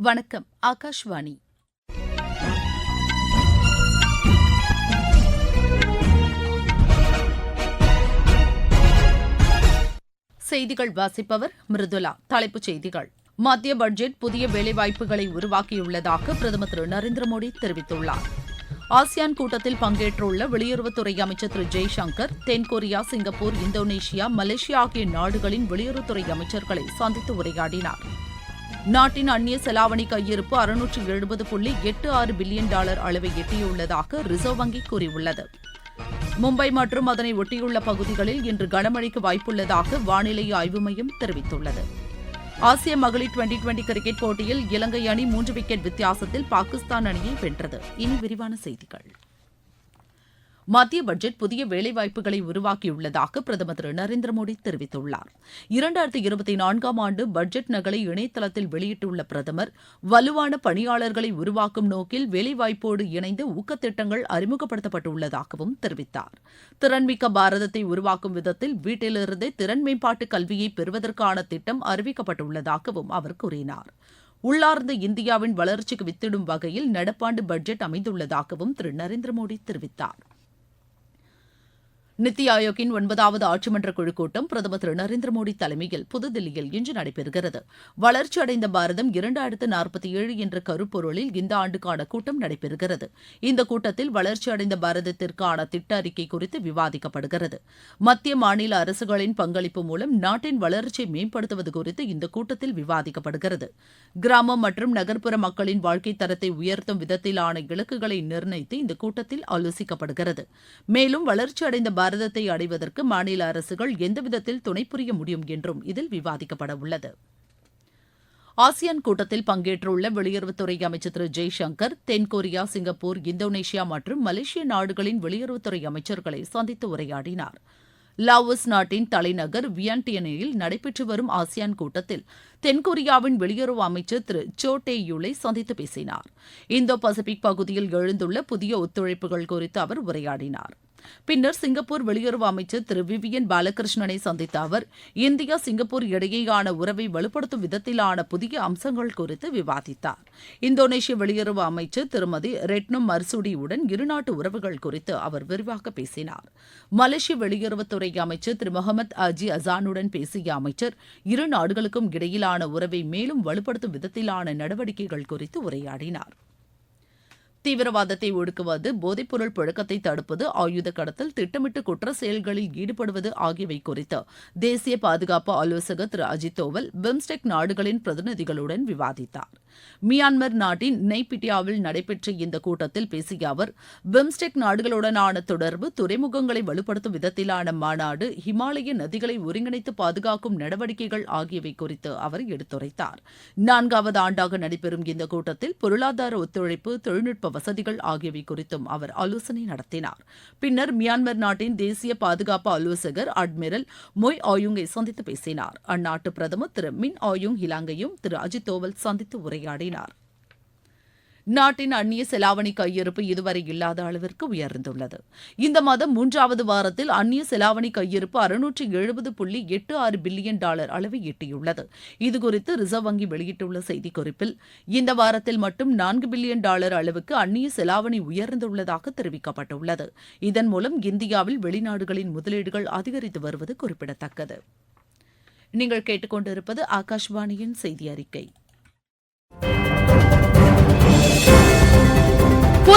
வணக்கம் ஆகாஷ்வாணி. செய்திகள் வாசிப்பவர் மிருதுலா. தலைப்புச் செய்திகள். மத்திய பட்ஜெட் புதிய வேலைவாய்ப்புகளை உருவாக்கியுள்ளதாக பிரதமர் திரு நரேந்திர மோடி தெரிவித்துள்ளார். ஆசியான் கூட்டத்தில் பங்கேற்றுள்ள வெளியுறவுத்துறை அமைச்சர் திரு ஜெய்சங்கர் தென்கொரியா சிங்கப்பூர் இந்தோனேஷியா மலேசியா ஆகிய நாடுகளின் வெளியுறவுத்துறை அமைச்சர்களை சந்தித்து உரையாடினார். நாட்டின் அந்நிய செலாவணி கையிருப்பு அறுநூற்று எழுபது புள்ளி எட்டு ஆறு பில்லியன் டாலர் அளவை எட்டியுள்ளதாக ரிசர்வ் வங்கி கூறியுள்ளது. மும்பை மற்றும் அதனை ஒட்டியுள்ள பகுதிகளில் இன்று கனமழைக்கு வாய்ப்புள்ளதாக வானிலை ஆய்வு மையம் தெரிவித்துள்ளது. ஆசிய மகளிர் டுவெண்டி டுவெண்டி கிரிக்கெட் போட்டியில் இலங்கை அணி மூன்று விக்கெட் வித்தியாசத்தில் பாகிஸ்தான் அணியை வென்றது. இனி விரிவான செய்திகள். மத்திய பட்ஜெட் புதிய வேலைவாய்ப்புகளை உருவாக்கியுள்ளதாக பிரதமர் திரு நரேந்திர மோடி தெரிவித்துள்ளார். இரண்டாயிரத்தி இருபத்தி நான்காம் ஆண்டு பட்ஜெட் நகலை இணையதளத்தில் வெளியிட்டுள்ள பிரதமர் வலுவான பணியாளர்களை உருவாக்கும் நோக்கில் வேலைவாய்ப்போடு இணைந்து ஊக்கத்திட்டங்கள் அறிமுகப்படுத்தப்பட்டுள்ளதாகவும் தெரிவித்தார். திறன்மிக்க பாரதத்தை உருவாக்கும் விதத்தில் வீட்டிலிருந்தே திறன் மேம்பாட்டு கல்வியை பெறுவதற்கான திட்டம் அறிவிக்கப்பட்டுள்ளதாகவும் அவர் கூறினார். உள்ளார்ந்த இந்தியாவின் வளர்ச்சிக்கு வித்திடும் வகையில் நடப்பாண்டு பட்ஜெட் அமைந்துள்ளதாகவும் திரு நரேந்திர மோடி தெரிவித்தார். நித்தி ஆயோக்கின் ஒன்பதாவது ஆட்சிமன்ற குழு கூட்டம் பிரதமர் திரு நரேந்திர மோடி தலைமையில் புதுதில்லியில் இன்று நடைபெறுகிறது. வளர்ச்சியடைந்த பாரதம் இரண்டாயிரத்து நாற்பத்தி ஏழு என்ற கருப்பொருளில் இந்த ஆண்டுக்கான கூட்டம் நடைபெறுகிறது. இந்த கூட்டத்தில் வளர்ச்சியடைந்த பாரதத்திற்கான திட்ட அறிக்கை குறித்து விவாதிக்கப்படுகிறது. மத்திய மாநில அரசுகளின் பங்களிப்பு மூலம் நாட்டின் வளர்ச்சியை மேம்படுத்துவது குறித்து இந்த கூட்டத்தில் விவாதிக்கப்படுகிறது. கிராமம் மற்றும் நகர்ப்புற மக்களின் வாழ்க்கை தரத்தை உயர்த்தும் விதத்திலான இலக்குகளை நிர்ணயித்து இந்த கூட்டத்தில் ஆலோசிக்கப்படுகிறது. மேலும் வளர்ச்சியடைந்த பாரதத்தை அடைவதற்கு மாநில அரசுகள் எந்த விதத்தில் துணை புரிய முடியும் என்றும் இதில் விவாதிக்கப்பட உள்ளது. ஆசியான் கூட்டத்தில் பங்கேற்றுள்ள வெளியுறவுத்துறை அமைச்சர் திரு ஜெய்சங்கர் தென்கொரியா சிங்கப்பூர் இந்தோனேஷியா மற்றும் மலேசிய நாடுகளின் வெளியுறவுத்துறை அமைச்சர்களை சந்தித்து உரையாடினார். லாவோஸ் நாட்டின் தலைநகர் வியன்டியனில் நடைபெற்று வரும் ஆசியான் கூட்டத்தில் தென்கொரியாவின் வெளியுறவு அமைச்சர் திரு சோ டே யூலை சந்தித்து பேசினார். இந்தோ பசிபிக் பகுதியில் எழுந்துள்ள புதிய ஒத்துழைப்புகள் குறித்து அவர் உரையாடினார். பின்னர் சிங்கப்பூர் வெளியுறவு அமைச்சர் திரு விவியன் பாலகிருஷ்ணனை சந்தித்த அவர் இந்தியா சிங்கப்பூர் இடையேயான உறவை வலுப்படுத்தும் விதத்திலான புதிய அம்சங்கள் குறித்து விவாதித்தார். இந்தோனேஷிய வெளியுறவு அமைச்சர் திருமதி ரெட்னம் மர்சூடியுடன் இருநாட்டு உறவுகள் குறித்து அவர் விரிவாக பேசினார். மலேசிய வெளியுறவுத்துறை அமைச்சர் திரு முகமது அஜி அசானுடன் பேசிய அமைச்சர் இரு நாடுகளுக்கும் இடையிலான உறவை மேலும் வலுப்படுத்தும் விதத்திலான நடவடிக்கைகள் குறித்து உரையாடினார். தீவிரவாதத்தை ஒடுக்குவது போதைப்பொருள் புழக்கத்தை தடுப்பது ஆயுத கடத்தல் திட்டமிட்டு குற்ற செயல்களில் ஈடுபடுவது ஆகியவை குறித்து தேசிய பாதுகாப்பு ஆலோசகர் திரு அஜித் தோவல் பிம்ஸ்டெக் நாடுகளின் பிரதிநிதிகளுடன் விவாதித்தார். மியான்மர் நாட்டின் நெய்பிட்டியாவில் நடைபெற்ற இந்த கூட்டத்தில் பேசிய அவர் பிம்ஸ்டெக் நாடுகளுடனான தொடர்பு துறைமுகங்களை வலுப்படுத்தும் விதத்திலான மாநாடு ஹிமாலய நதிகளை ஒருங்கிணைத்து பாதுகாக்கும் நடவடிக்கைகள் ஆகியவை குறித்து அவர் எடுத்துரைத்தார். நான்காவது ஆண்டாக நடைபெறும் இந்த கூட்டத்தில் பொருளாதார ஒத்துழைப்பு தொழில்நுட்ப வசதிகள் ஆகியவை குறித்தும் அவர் ஆலோசனை நடத்தினார். பின்னர் மியான்மர் நாட்டின் தேசிய பாதுகாப்பு ஆலோசகர் அட்மிரல் மொய் ஆயுங்கை சந்தித்து பேசினார். அந்நாட்டு பிரதமர் திரு மின் ஆயுங் ஹிலாங்கையும் திரு அஜித் தோவல் சந்தித்து உரை உரையாடினார். நாட்டின் அந்நிய செலாவணி கையிருப்பு இதுவரை இல்லாத அளவிற்கு உயர்ந்துள்ளது. இந்த மாதம் மூன்றாவது வாரத்தில் அந்நிய செலாவணி கையிருப்பு அறுநூற்றி எழுபது புள்ளி எட்டு ஆறு பில்லியன் டாலர் அளவை எட்டியுள்ளது. இதுகுறித்து ரிசர்வ் வங்கி வெளியிட்டுள்ள செய்திக்குறிப்பில் இந்த வாரத்தில் மட்டும் நான்கு பில்லியன் டாலர் அளவுக்கு அந்நிய செலாவணி உயர்ந்துள்ளதாக தெரிவிக்கப்பட்டுள்ளது. இதன் மூலம் இந்தியாவில் வெளிநாடுகளின் முதலீடுகள் அதிகரித்து வருவது குறிப்பிடத்தக்கது. நீங்கள் கேட்டுக்கொண்டிருப்பது ஆகாஷ்வாணியின் செய்தி அறிக்கை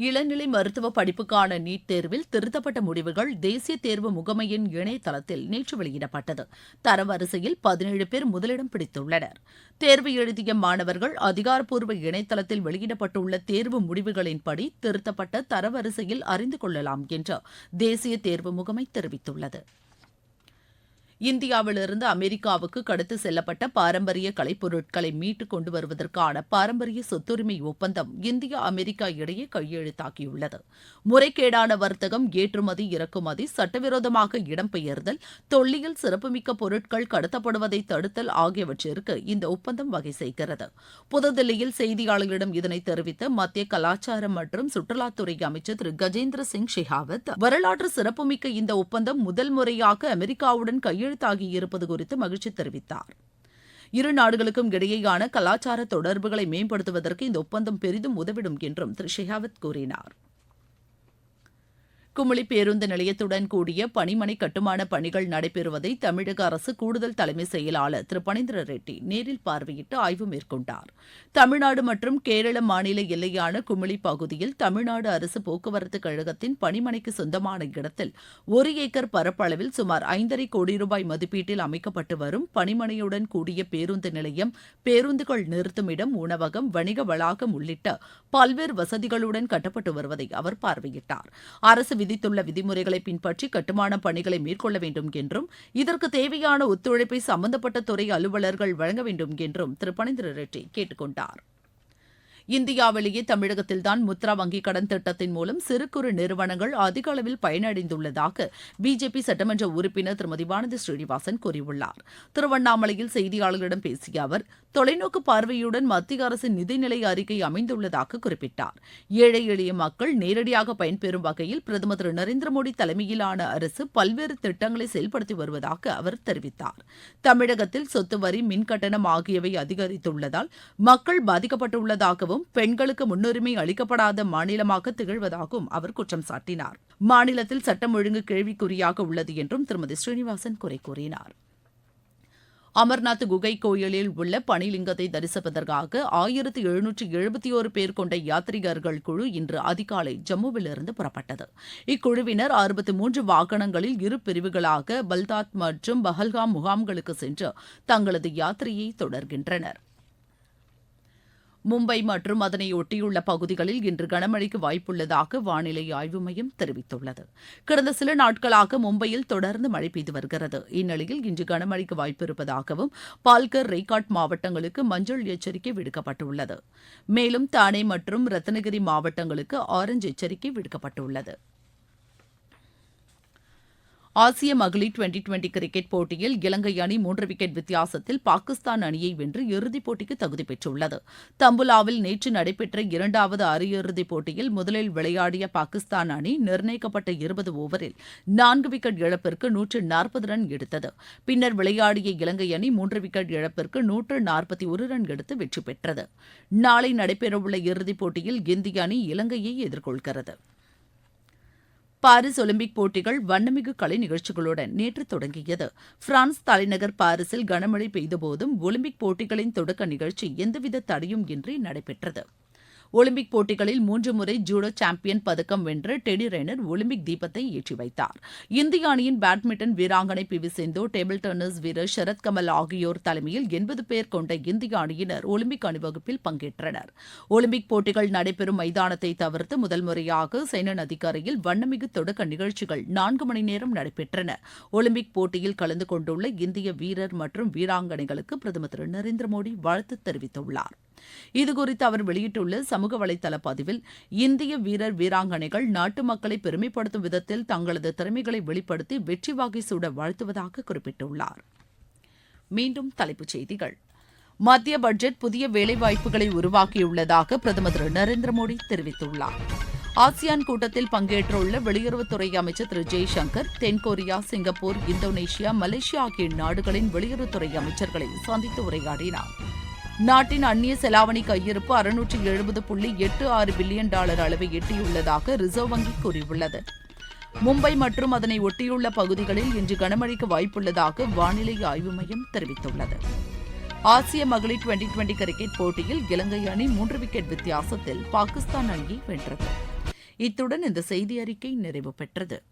இளநிலை மருத்துவ படிப்புக்கான நீட் தேர்வில் திருத்தப்பட்ட முடிவுகள் தேசிய தேர்வு முகமையின் இணையதளத்தில் நேற்று வெளியிடப்பட்டது. தரவரிசையில் பதினேழு பேர் முதலிடம் பிடித்துள்ளனர். தேர்வு எழுதிய மாணவர்கள் அதிகாரப்பூர்வ இணையதளத்தில் வெளியிடப்பட்டுள்ள தேர்வு முடிவுகளின்படி திருத்தப்பட்ட தரவரிசையில் அறிந்து கொள்ளலாம் என்று தேசிய தேர்வு முகமை தெரிவித்துள்ளது. இந்தியாவிலிருந்து அமெரிக்காவுக்கு கடத்து செல்லப்பட்ட பாரம்பரிய கலைப்பொருட்களை மீட்டு கொண்டு வருவதற்கான பாரம்பரிய சொத்துரிமை ஒப்பந்தம் இந்தியா அமெரிக்கா இடையே கையெழுத்தாகியுள்ளது முறைகேடான வர்த்தகம் ஏற்றுமதி இறக்குமதி சட்டவிரோதமாக இடம்பெயர்தல் தொல்லியல் சிறப்புமிக்க பொருட்கள் கடத்தப்படுவதை தடுத்தல் ஆகியவற்றிற்கு இந்த ஒப்பந்தம் வகை செய்கிறது. புதுதில்லியில் செய்தியாளர்களிடம் இதனை தெரிவித்த மத்திய கலாச்சாரம் மற்றும் சுற்றுலாத்துறை அமைச்சர் திரு. கஜேந்திர சிங் ஷெகாவத் வரலாற்று சிறப்புமிக்க இந்த ஒப்பந்தம் முதல் முறையாக அமெரிக்காவுடன் கையெழுத்தாகியிருப்பது குறித்து மகிழ்ச்சி தெரிவித்தார். இரு நாடுகளுக்கும் இடையேயான கலாச்சார தொடர்புகளை மேம்படுத்துவதற்கு இந்த ஒப்பந்தம் பெரிதும் உதவிடும் என்றும் திரு ஷெகாவத் கூறினார். குமுளி பேருந்து நிலையத்துடன் கூடிய பணிமனை கட்டுமான பணிகள் நடைபெறுவதை தமிழக அரசு கூடுதல் தலைமை செயலாளர் திரு. பனீந்திர ரெட்டி நேரில் பார்வையிட்டு ஆய்வு மேற்கொண்டார். தமிழ்நாடு மற்றும் கேரள மாநில எல்லையான குமிளி பகுதியில் தமிழ்நாடு அரசு போக்குவரத்து கழகத்தின் பணிமனைக்கு சொந்தமான இடத்தில் ஒரு ஏக்கர் பரப்பளவில் சுமார் ஐந்தரை கோடி ரூபாய் மதிப்பீட்டில் அமைக்கப்பட்டு வரும் பணிமனையுடன் கூடிய பேருந்து நிலையம் பேருந்துகள் நிறுத்தும் இடம் உணவகம் வணிக வளாகம் உள்ளிட்ட பல்வேறு வசதிகளுடன் கட்டப்பட்டு வருவதை அவர் பார்வையிட்டார். அரசு விதித்துள்ள விதிமுறைகளை பின்பற்றி கட்டுமான பணிகளை மேற்கொள்ள வேண்டும் என்றும் இதற்கு தேவையான ஒத்துழைப்பை சம்பந்தப்பட்ட துறை அலுவலர்கள் வழங்க வேண்டும் என்றும் திரு. பனீந்திர ரெட்டி கேட்டுக்கொண்டாா் இந்தியாவிலேயே தமிழகத்தில்தான் முத்ரா வங்கிக் கடன் திட்டத்தின் மூலம் சிறு குறு நிறுவனங்கள் அதிக அளவில் பயனடைந்துள்ளதாக பிஜேபி சட்டமன்ற உறுப்பினர் திருமதி வானதி ஸ்ரீனிவாசன் கூறியுள்ளார். திருவண்ணாமலையில் செய்தியாளர்களிடம் பேசிய அவர் தொலைநோக்கு பார்வையுடன் மத்திய அரசின் நிதிநிலை அறிக்கை அமைந்துள்ளதாக குறிப்பிட்டார். ஏழை எளிய மக்கள் நேரடியாக பயன்பெறும் வகையில் பிரதமர் திரு நரேந்திர மோடி தலைமையிலான அரசு பல்வேறு திட்டங்களை செயல்படுத்தி வருவதாக அவர் தெரிவித்தார். தமிழகத்தில் சொத்து வரி மின்கட்டணம் ஆகியவை அதிகரித்துள்ளதால் மக்கள் பாதிக்கப்பட்டுள்ளதாகவும் பெண்களுக்கு முன்னுரிமை அளிக்கப்படாத மாநிலமாக திகழ்வதாகவும் அவர் குற்றம் சாட்டினார். மாநிலத்தில் சட்டம் ஒழுங்கு கேள்விக்குறியாக உள்ளது என்றும் திருமதி ஸ்ரீனிவாசன் குறை கூறினார். அமர்நாத் குகை கோயிலில் உள்ள பனிலிங்கத்தை தரிசிப்பதற்காக ஆயிரத்தி எழுநூற்றி எழுபத்தி ஒரு பேர் கொண்ட யாத்ரீகர்கள் குழு இன்று அதிகாலை ஜம்முவிலிருந்து புறப்பட்டது. இக்குழுவினர் அறுபத்தி மூன்று வாகனங்களில் இரு பிரிவுகளாக பல்தாத் மற்றும் பஹல்காம் முகாம்களுக்கு சென்று தங்களது யாத்திரையை தொடர்கின்றனர். மும்பை மற்றும் அதனை ஒட்டியுள்ள பகுதிகளில் இன்று கனமழைக்கு வாய்ப்புள்ளதாக வானிலை ஆய்வு மையம் தெரிவித்துள்ளது. கடந்த சில நாட்களாக மும்பையில் தொடர்ந்து மழை பெய்து வருகிறது. இந்நிலையில் இன்று கனமழைக்கு வாய்ப்பு இருப்பதாகவும் பால்கர் ரெய்காட் மாவட்டங்களுக்கு மஞ்சள் எச்சரிக்கை விடுக்கப்பட்டுள்ளது. மேலும் தானே மற்றும் ரத்னகிரி மாவட்டங்களுக்கு ஆரஞ்சு எச்சரிக்கை விடுக்கப்பட்டுள்ளது. ஆசிய மகளிர் டுவெண்டி டுவெண்டி கிரிக்கெட் போட்டியில் இலங்கை அணி மூன்று விக்கெட் வித்தியாசத்தில் பாகிஸ்தான் அணியை வென்று இறுதிப் போட்டிக்கு தகுதி பெற்றுள்ளது. தம்புலாவில் நேற்று நடைபெற்ற இரண்டாவது அரையிறுதிப் போட்டியில் முதலில் விளையாடிய பாகிஸ்தான் அணி நிர்ணயிக்கப்பட்ட இருபது ஓவரில் நான்கு விக்கெட் இழப்பிற்கு நூற்று நாற்பது ரன் எடுத்தது. பின்னர் விளையாடிய இலங்கை அணி மூன்று விக்கெட் இழப்பிற்கு நூற்று நாற்பத்தி ஒரு ரன் எடுத்து வெற்றி பெற்றது. நாளை நடைபெறவுள்ள இறுதிப் போட்டியில் இந்திய அணி இலங்கையை எதிர்கொள்கிறது. பாரிஸ் ஒலிம்பிக் போட்டிகள் வண்ணமிகு கலை நிகழ்ச்சிகளுடன் நேற்று தொடங்கியது. பிரான்ஸ் தலைநகர் பாரிஸில் கனமழை பெய்தபோதும் ஒலிம்பிக் போட்டிகளின் தொடக்க நிகழ்ச்சி எந்தவித தடையும் இன்றி நடைபெற்றது. ஒலிம்பிக் போட்டிகளில் மூன்று முறை ஜூடோ சாம்பியன் பதக்கம் வென்ற டெடி ரெய்னர் ஒலிம்பிக் தீபத்தை ஏற்றி வைத்தார். இந்திய அணியின் பேட்மிண்டன் வீராங்கனை P V Sindhu table tennis வீரர் சரத்கமல் ஆகியோர் தலைமையில் எண்பது பேர் கொண்ட இந்திய அணியினர் ஒலிம்பிக் அணிவகுப்பில் பங்கேற்றனர். ஒலிம்பிக் போட்டிகள் நடைபெறும் மைதானத்தை தவிர்த்து முதல் முறையாக சைன நதிக்கரையில் வண்ணமிகு தொடக்க நிகழ்ச்சிகள் நான்கு மணி நேரம் நடைபெற்றன. ஒலிம்பிக் போட்டியில் கலந்து கொண்டுள்ள இந்திய வீரர் மற்றும் வீராங்கனைகளுக்கு பிரதமர் திரு நரேந்திர மோடி வாழ்த்து தெரிவித்துள்ளார். இதுகுறித்து அவர் வெளியிட்டுள்ள சமூக வலைதள பதிவில் இந்திய வீரர் வீராங்கனைகள் நாட்டு மக்களை பெருமைப்படுத்தும் விதத்தில் தங்களது திறமைகளை வெளிப்படுத்தி வெற்றி வாகை சூட வாழ்த்துவதாக குறிப்பிட்டுள்ளார். மீண்டும் தலைப்புச் செய்திகள். மத்திய பட்ஜெட் புதிய வேலைவாய்ப்புகளை உருவாக்கியுள்ளதாக பிரதமர் திரு நரேந்திர மோடி தெரிவித்துள்ளார். ஆசியான் கூட்டத்தில் பங்கேற்றுள்ள வெளியுறவுத்துறை அமைச்சர் திரு ஜெய்சங்கர் தென்கொரியா சிங்கப்பூர் இந்தோனேஷியா மலேசியா ஆகிய நாடுகளின் வெளியுறவுத்துறை அமைச்சர்களை சந்தித்து உரையாடினார். நாட்டின் அந்நிய செலாவணி கையிருப்பு அறுநூற்றி எழுபது புள்ளி எட்டு ஆறு பில்லியன் டாலர் அளவை எட்டியுள்ளதாக ரிசர்வ் வங்கி கூறியுள்ளது. மும்பை மற்றும் அதனை ஒட்டியுள்ள பகுதிகளில் இன்று கனமழைக்கு வாய்ப்புள்ளதாக வானிலை ஆய்வு மையம் தெரிவித்துள்ளது. ஆசிய மகளிர் டுவெண்டி டுவெண்டி கிரிக்கெட் போட்டியில் இலங்கை அணி மூன்று விக்கெட் வித்தியாசத்தில் பாகிஸ்தான் அணியை வென்றது. இத்துடன் இந்த செய்தி அறிக்கை நிறைவு பெற்றது.